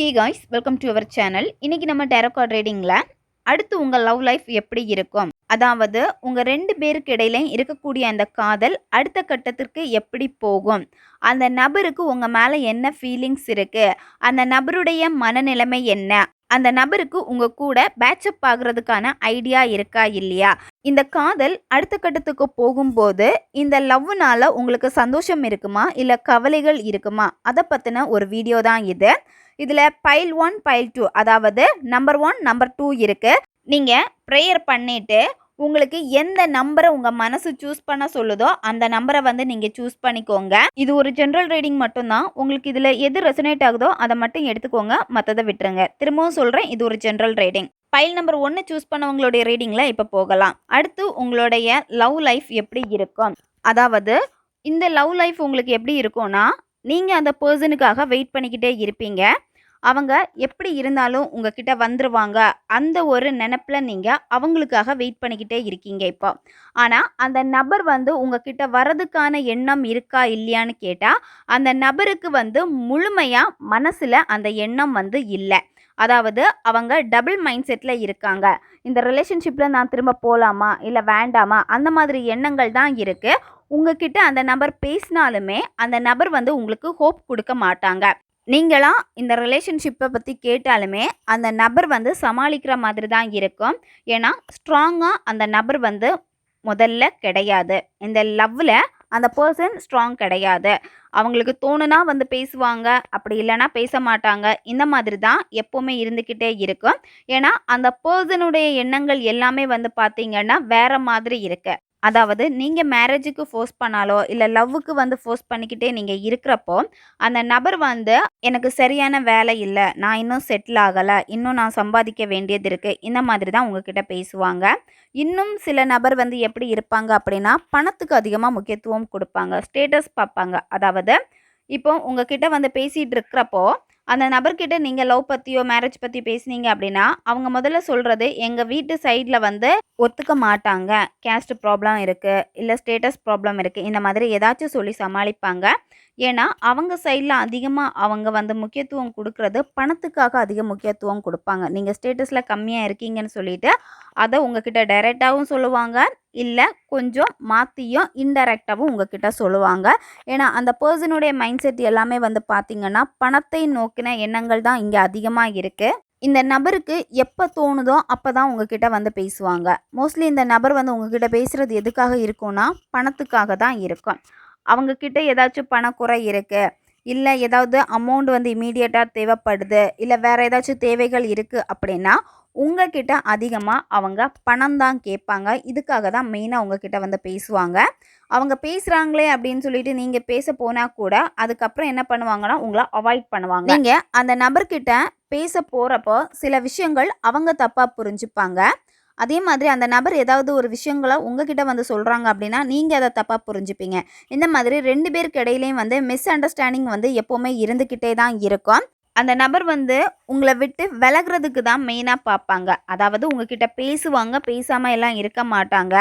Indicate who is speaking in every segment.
Speaker 1: Hey guys welcome to our channel இன்றைக்கி நம்ம டேரகார்ட் ரீடிங்கில் அடுத்து உங்கள் லவ் லைஃப் எப்படி இருக்கும்? அதாவது உங்கள் ரெண்டு பேருக்கு இடையில இருக்கக்கூடிய அந்த காதல் அடுத்த கட்டத்திற்கு எப்படி போகும்? அந்த நபருக்கு உங்கள் மேலே என்ன ஃபீலிங்ஸ் இருக்குது அந்த நபருடைய மனநிலைமை என்ன? அந்த நபருக்கு உங்கள் கூட பேட்சப் ஆகுறதுக்கான ஐடியா இருக்கா இல்லையா? இந்த காதல் அடுத்த கட்டத்துக்கு போகும்போது இந்த லவ்னால் உங்களுக்கு சந்தோஷம் இருக்குமா? இல்லை கவலைகள் இருக்குமா? அதை பற்றின ஒரு வீடியோ தான் இது. இதில் பைல் ஒன் பைல் டூ அதாவது நம்பர் ஒன் நம்பர் டூ இருக்குது நீங்கள் ப்ரேயர் பண்ணிவிட்டு உங்களுக்கு எந்த நம்பரை உங்கள் மனசு சூஸ் பண்ண சொல்லுதோ அந்த நம்பரை வந்து நீங்கள் சூஸ் பண்ணிக்கோங்க. இது ஒரு ஜென்ரல் ரீடிங் மட்டும்தான். உங்களுக்கு இதில் எது ரெசனேட் ஆகுதோ அதை மட்டும் எடுத்துக்கோங்க. மற்றதை விட்டுருங்க. திரும்பவும் சொல்கிறேன் இது ஒரு ஜென்ரல் ரீடிங் பைல் நம்பர் ஒன்று சூஸ் பண்ணவங்களுடைய ரீடிங்கில் இப்போ போகலாம். அடுத்து உங்களுடைய லவ் லைஃப் எப்படி இருக்கும்? அதாவது இந்த லவ் லைஃப் உங்களுக்கு எப்படி இருக்கும்னா நீங்கள் அந்த பர்சனுக்காக வெயிட் பண்ணிக்கிட்டே இருப்பீங்க. அவங்க எப்படி இருந்தாலும் உங்ககிட்ட வந்துருவாங்க. அந்த ஒரு நினப்பில் நீங்கள் அவங்களுக்காக வெயிட் பண்ணிக்கிட்டே இருக்கீங்க இப்போ. ஆனால் அந்த நபர் வந்து உங்ககிட்ட வரதுக்கான எண்ணம் இருக்கா இல்லையான்னு கேட்டால் அந்த நபருக்கு வந்து முழுமையாக மனசில் அந்த எண்ணம் வந்து இல்லை. அதாவது அவங்க டபுள் மைண்ட் செட்டில் இருக்காங்க. இந்த ரிலேஷன்ஷிப்பில் நான் திரும்ப போகலாமா இல்லை வேண்டாமா? அந்த மாதிரி எண்ணங்கள் தான் இருக்குது உங்ககிட்ட அந்த நபர் பேசினாலுமே அந்த நபர் வந்து உங்களுக்கு ஹோப் கொடுக்க மாட்டாங்க. நீங்களாம் இந்த ரிலேஷன்ஷிப்பை பற்றி கேட்டாலுமே அந்த நபர் வந்து சமாளிக்கிற மாதிரி தான் இருக்கும். ஏன்னா ஸ்ட்ராங்காக அந்த நபர் வந்து முதல்ல கிடையாது. இந்த லவ்வில் அந்த பர்சன் ஸ்ட்ராங் கிடையாது. அவங்களுக்கு தோணுனா வந்து பேசுவாங்க அப்படி இல்லைன்னா பேச மாட்டாங்க. இந்த மாதிரி தான் எப்போவுமே இருந்துக்கிட்டே இருக்கும். ஏன்னா அந்த பர்சனுடைய எண்ணங்கள் எல்லாமே வந்து பார்த்திங்கன்னா வேறு மாதிரி இருக்குது அதாவது நீங்கள் மேரேஜுக்கு ஃபோர்ஸ் பண்ணாலோ இல்லை லவ்வுக்கு வந்து ஃபோர்ஸ் பண்ணிக்கிட்டே நீங்கள் இருக்கிறப்போ அந்த நபர் வந்து எனக்கு சரியான வேலை இல்லை. நான் இன்னும் செட்டில் ஆகலை. இன்னும் நான் சம்பாதிக்க வேண்டியது இருக்குது இந்த மாதிரி தான் உங்ககிட்ட பேசுவாங்க. இன்னும் சில நபர் வந்து எப்படி இருப்பாங்க அப்படின்னா பணத்துக்கு அதிகமாக முக்கியத்துவம் கொடுப்பாங்க. ஸ்டேட்டஸ் பார்ப்பாங்க. அதாவது இப்போ உங்ககிட்ட வந்து பேசிகிட்டு இருக்கிறப்போ அந்த நபர்கிட்ட நீங்கள் லவ் பற்றியோ மேரேஜ் பற்றி பேசுனீங்க அப்படின்னா அவங்க முதல்ல சொல்கிறது எங்கள் வீட்டு சைடில் வந்து ஒத்துக்க மாட்டாங்க. கேஸ்ட் ப்ராப்ளம் இருக்குது இல்லை ஸ்டேட்டஸ் ப்ராப்ளம் இருக்குது இந்த மாதிரி ஏதாச்சும் சொல்லி சமாளிப்பாங்க. ஏன்னா அவங்க சைடில் அதிகமாக அவங்க வந்து முக்கியத்துவம் கொடுக்கறது பணத்துக்காக அதிக முக்கியத்துவம் கொடுப்பாங்க. நீங்கள் ஸ்டேட்டஸில் கம்மியாக இருக்கீங்கன்னு சொல்லிட்டு அதை உங்ககிட்ட டைரெக்டாகவும் சொல்லுவாங்க. இல்லை கொஞ்சம் மாற்றியும் இன்டெரக்டாகவும் உங்ககிட்ட சொல்லுவாங்க. ஏன்னா அந்த பர்சனுடைய மைண்ட் செட் எல்லாமே வந்து பார்த்திங்கன்னா பணத்தை நோக்கின எண்ணங்கள் தான் இங்கே அதிகமாக இருக்குது இந்த நபருக்கு எப்போ தோணுதோ அப்போ தான் உங்ககிட்ட வந்து பேசுவாங்க. மோஸ்ட்லி இந்த நபர் வந்து உங்ககிட்ட பேசுகிறது எதுக்காக இருக்கும்னா பணத்துக்காக தான் இருக்கும். அவங்கக்கிட்ட ஏதாச்சும் பணக்குறை இருக்குது இல்லை ஏதாவது அமௌண்ட் வந்து இமீடியட்டாக தேவைப்படுது இல்லை வேறு ஏதாச்சும் தேவைகள் இருக்குது அப்படின்னா உங்ககிட்ட அதிகமாக அவங்க பணம் தான் கேட்பாங்க. இதுக்காக தான் மெயினாக உங்ககிட்ட வந்து பேசுவாங்க. அவங்க பேசுகிறாங்களே அப்படின்னு சொல்லிட்டு நீங்கள் பேச போனால் கூட அதுக்கப்புறம் என்ன பண்ணுவாங்கன்னா உங்களை அவாய்ட் பண்ணுவாங்க. நீங்கள் அந்த நபர்கிட்ட பேச போகிறப்போ சில விஷயங்கள் அவங்க தப்பாக புரிஞ்சுப்பாங்க. அதே மாதிரி அந்த நபர் ஏதாவது ஒரு விஷயங்களை உங்ககிட்ட வந்து சொல்கிறாங்க அப்படின்னா நீங்கள் அதை தப்பாக புரிஞ்சுப்பீங்க. இந்த மாதிரி ரெண்டு பேருக்கு இடையிலையும் வந்து மிஸ் அண்டர்ஸ்டாண்டிங் வந்து எப்போவுமே இருந்துக்கிட்டே தான் இருக்கும். அந்த நபர் வந்து உங்களை விட்டு விலகிறதுக்கு தான் மெயினாக பார்ப்பாங்க. அதாவது உங்ககிட்ட பேசுவாங்க பேசாமல் எல்லாம் இருக்க மாட்டாங்க.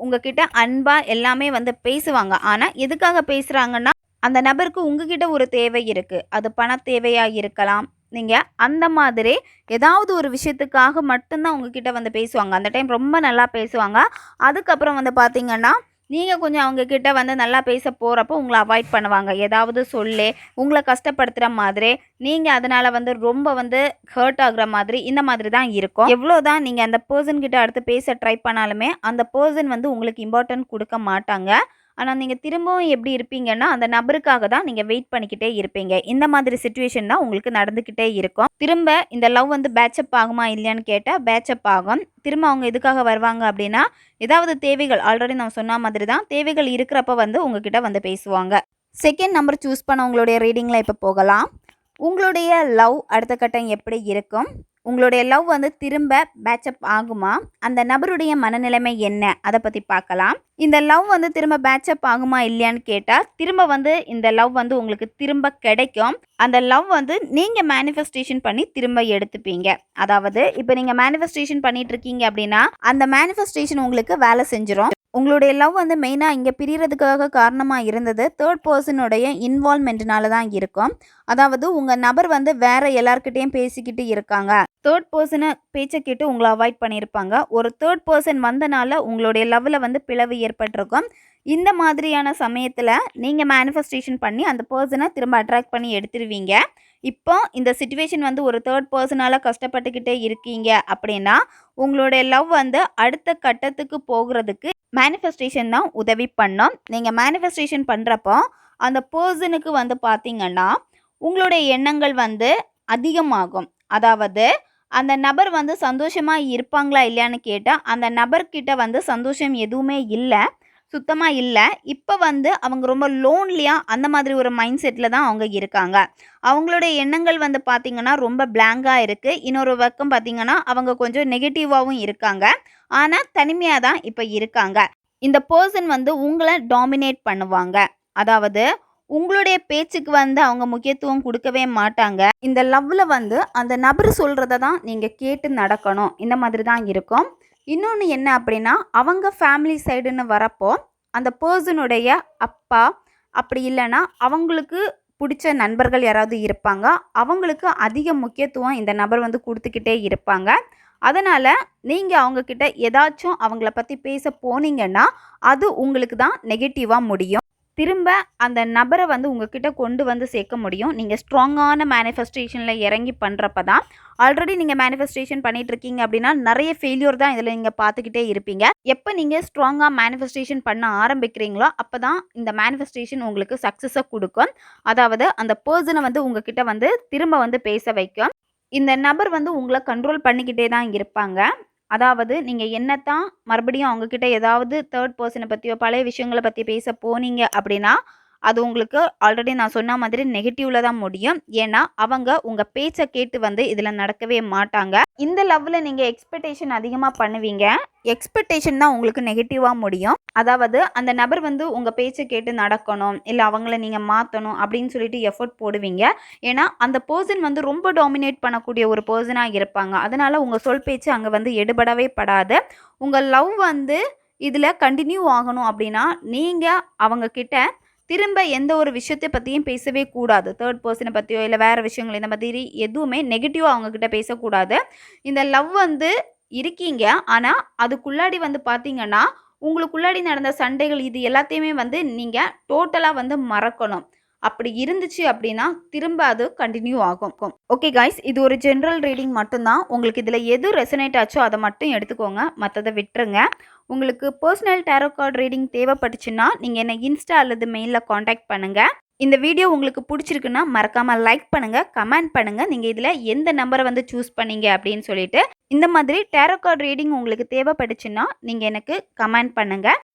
Speaker 1: உங்ககிட்ட அன்பாக எல்லாமே வந்து பேசுவாங்க. ஆனால் எதுக்காக பேசுகிறாங்கன்னா அந்த நபருக்கு உங்ககிட்ட ஒரு தேவை இருக்குது அது பண தேவையாக இருக்கலாம் நீங்கள் அந்த மாதிரி ஏதாவது ஒரு விஷயத்துக்காக மட்டும்தான் உங்ககிட்ட வந்து பேசுவாங்க. அந்த டைம் ரொம்ப நல்லா பேசுவாங்க. அதுக்கப்புறம் வந்து பார்த்திங்கன்னா நீங்கள் கொஞ்சம் அவங்கக்கிட்ட வந்து நல்லா பேச போகிறப்போ உங்களை அவாய்ட் பண்ணுவாங்க. ஏதாவது சொல்லி உங்களை கஷ்டப்படுத்துகிற மாதிரி நீங்கள் அதனால் வந்து ரொம்ப வந்து ஹர்ட் ஆகுற மாதிரி இந்த மாதிரி தான் இருக்கும். எவ்வளோ தான் நீங்கள் அந்த பர்சன்கிட்ட அடுத்து பேச ட்ரை பண்ணாலுமே அந்த பர்சன் வந்து உங்களுக்கு இம்பார்ட்டன்ட் கொடுக்க மாட்டாங்க. ஆனால் நீங்கள் திரும்பவும் எப்படி இருப்பீங்கன்னா அந்த நபருக்காக தான் நீங்கள் வெயிட் பண்ணிக்கிட்டே இருப்பீங்க. இந்த மாதிரி சுச்சுவேஷன் தான் உங்களுக்கு நடந்துக்கிட்டே இருக்கும். திரும்ப இந்த லவ் வந்து பேட்சப் ஆகுமா இல்லையான்னு கேட்டால் பேட்சப் ஆகும். திரும்ப அவங்க எதுக்காக வருவாங்க அப்படின்னா ஏதாவது தேவைகள் ஆல்ரெடி நான் சொன்ன மாதிரி தான் தேவைகள் இருக்கிறப்ப வந்து உங்ககிட்ட வந்து பேசுவாங்க. செகண்ட் நம்பர் சூஸ் பண்ண உங்களுடைய ரீடிங்கில் இப்போ போகலாம். உங்களுடைய லவ் அடுத்த கட்டம் எப்படி இருக்கும்? உங்களுடைய லவ் வந்து திரும்ப பேட்சப் ஆகுமா? அந்த நபருடைய மனநிலைமை என்ன? அதை பற்றி பார்க்கலாம். இந்த லவ் வந்து திரும்ப பேட்சப் ஆகுமா இல்லையான்னு கேட்டால் திரும்ப வந்து இந்த லவ் வந்து உங்களுக்கு திரும்ப கிடைக்கும். அந்த லவ் வந்து நீங்கள் மேனிஃபெஸ்டேஷன் பண்ணி திரும்ப எடுத்துப்பீங்க. அதாவது இப்போ நீங்கள் மேனிஃபெஸ்டேஷன் பண்ணிட்டு இருக்கீங்க அப்படின்னா அந்த மேனிஃபெஸ்டேஷன் உங்களுக்கு வேலை செஞ்சிடும் உங்களுடைய லவ் வந்து மெயினாக இங்கே பிரியறதுக்காக காரணமாக இருந்தது. தேர்ட் பர்சனுடைய இன்வால்மெண்ட்னால தான் இருக்கும். அதாவது உங்கள் நபர் வந்து வேற எல்லார்கிட்டேயும் பேசிக்கிட்டு இருக்காங்க. தேர்ட் பர்சனை பேச்சை கேட்டு உங்களை அவாய்ட் பண்ணியிருப்பாங்க. ஒரு தேர்ட் பர்சன் வந்தனால உங்களுடைய லவ்வில் வந்து பிளவு ஏற்பட்டிருக்கும். இந்த மாதிரியான சமயத்தில் நீங்கள் மேனிஃபெஸ்டேஷன் பண்ணி அந்த பர்சனை திரும்ப அட்ராக்ட் பண்ணி எடுத்துருவீங்க. இப்போ இந்த சுச்சுவேஷன் வந்து ஒரு தேர்ட் பர்சனால் கஷ்டப்பட்டுக்கிட்டே இருக்கீங்க அப்படின்னா உங்களுடைய லவ் வந்து அடுத்த கட்டத்துக்கு போகிறதுக்கு மேனிஃபெஸ்டேஷன் தான் உதவி பண்ணோம். நீங்கள் மேனிஃபெஸ்டேஷன் பண்ணுறப்போ அந்த பர்சனுக்கு வந்து பார்த்தீங்கன்னா உங்களுடைய எண்ணங்கள் வந்து அதிகமாகும். அதாவது அந்த நபர் வந்து சந்தோஷமாக இருப்பாங்களா இல்லையான்னு கேட்டால் அந்த நபர்கிட்ட வந்து சந்தோஷம் எதுவுமே இல்லை. சுத்தமாக இல்லை. இப்போ வந்து அவங்க ரொம்ப லோன்லியாக அந்த மாதிரி ஒரு மைண்ட் செட்டில் தான் அவங்க இருக்காங்க. அவங்களுடைய எண்ணங்கள் வந்து பார்த்திங்கன்னா ரொம்ப பிளாங்காக இருக்குது இன்னொரு பக்கம் பார்த்திங்கன்னா அவங்க கொஞ்சம் நெகட்டிவாகவும் இருக்காங்க. ஆனால் தனிமையாக தான் இப்போ இருக்காங்க. இந்த பர்சன் வந்து உங்களை டாமினேட் பண்ணுவாங்க. அதாவது உங்களுடைய பேச்சுக்கு வந்து அவங்க முக்கியத்துவம் கொடுக்கவே மாட்டாங்க. இந்த லவ்வில் வந்து அந்த நபர் சொல்கிறத தான் நீங்கள் கேட்டு நடக்கணும். இந்த மாதிரி தான் இருக்கும். இன்னொன்று என்ன அப்படின்னா அவங்க ஃபேமிலி சைடுன்னு வரப்போ அந்த பர்சனுடைய அப்பா அப்படி இல்லைன்னா அவங்களுக்கு பிடிச்ச நண்பர்கள் யாராவது இருப்பாங்க. அவங்களுக்கு அதிக முக்கியத்துவம் இந்த நபர் வந்து கொடுத்துக்கிட்டே இருப்பாங்க. அதனால் நீங்கள் அவங்கக்கிட்ட ஏதாச்சும் அவங்கள பற்றி பேச போனீங்கன்னா அது உங்களுக்கு தான் நெகட்டிவாக முடியும். திரும்ப அந்த நபரை வந்து உங்ககிட்ட கொண்டு வந்து சேர்க்க முடியும். நீங்கள் ஸ்ட்ராங்கான மேனிஃபெஸ்டேஷனில் இறங்கி பண்ணுறப்ப தான் ஆல்ரெடி நீங்கள் மேனிஃபெஸ்டேஷன் பண்ணிட்டு இருக்கீங்க அப்படின்னா நிறைய ஃபெயிலியர் தான் இதில் நீங்கள் பார்த்துக்கிட்டே இருப்பீங்க. எப்போ நீங்கள் ஸ்ட்ராங்காக மேனிஃபெஸ்டேஷன் பண்ண ஆரம்பிக்கிறீங்களோ அப்போ தான் இந்த மேனிஃபெஸ்டேஷன் உங்களுக்கு சக்ஸஸை கொடுக்கும். அதாவது அந்த பர்சனை வந்து உங்ககிட்ட வந்து திரும்ப வந்து பேச வைக்கும். இந்த நபர் வந்து உங்களை கண்ட்ரோல் பண்ணிக்கிட்டே தான் இருப்பாங்க. அதாவது நீங்கள் என்னத்தான் மறுபடியும் அவங்கக்கிட்ட ஏதாவது தேர்ட் பர்சனை பற்றியோ பழைய விஷயங்களை பற்றி பேச போனீங்க அப்படின்னா அது உங்களுக்கு ஆல்ரெடி நான் சொன்ன மாதிரி நெகட்டிவ்ல தான் முடியும். ஏன்னா அவங்க உங்கள் பேச்சை கேட்டு வந்து இதில் நடக்கவே மாட்டாங்க. இந்த லவ்வில் நீங்கள் எக்ஸ்பெக்டேஷன் அதிகமாக பண்ணுவீங்க. எக்ஸ்பெக்டேஷன் தான் உங்களுக்கு நெகட்டிவாக முடியும். அதாவது அந்த நபர் வந்து உங்கள் பேச்சை கேட்டு நடக்கணும். இல்லை அவங்கள நீங்கள் மாற்றணும் அப்படின்னு சொல்லிட்டு எஃபர்ட் போடுவீங்க. ஏன்னா அந்த பர்சன் வந்து ரொம்ப டாமினேட் பண்ணக்கூடிய ஒரு பர்சனாக இருப்பாங்க. அதனால் உங்கள் சொல் பேச்சு அங்கே வந்து எடுபடவே படாது. உங்கள் லவ் வந்து இதில் கண்டினியூ ஆகணும் அப்படின்னா நீங்கள் அவங்கக்கிட்ட திரும்ப எந்த ஒரு விஷயத்தை பற்றியும் பேசவே கூடாது. தேர்ட் பர்சனை பற்றியோ இல்லை வேறு விஷயங்கள் இந்த மாதிரி எதுவுமே நெகட்டிவாக அவங்கக்கிட்ட பேசக்கூடாது. இந்த லவ் வந்து இருக்கீங்க. ஆனால் அதுக்குள்ளாடி வந்து பார்த்தீங்கன்னா உங்களுக்குள்ளாடி நடந்த சண்டைகள் இது எல்லாத்தையுமே வந்து நீங்கள் டோட்டலாக வந்து மறக்கணும். அப்படி இருந்துச்சு அப்படின்னா திரும்ப அது கண்டினியூ ஆகும். ஓகே காய்ஸ் இது ஒரு ஜென்ரல் ரீடிங் மட்டும்தான். உங்களுக்கு இதில் எது ரெசனேட் ஆச்சோ அதை மட்டும் எடுத்துக்கோங்க. மற்றதை விட்டுருங்க. உங்களுக்கு பர்சனல் டேரோ கார்டு ரீடிங் தேவைப்பட்டுச்சுன்னா நீங்கள் என்னை இன்ஸ்டா அல்லது மெயிலில் காண்டாக்ட் பண்ணுங்கள் இந்த வீடியோ உங்களுக்கு பிடிச்சிருக்குன்னா மறக்காமல் லைக் பண்ணுங்கள் கமெண்ட் பண்ணுங்கள் நீங்கள் இதில் எந்த நம்பரை வந்து சூஸ் பண்ணீங்க அப்படின்னு சொல்லிட்டு இந்த மாதிரி டேரோ கார்டு ரீடிங் உங்களுக்கு தேவைப்பட்டுச்சுன்னா நீங்கள் எனக்கு கமெண்ட் பண்ணுங்கள்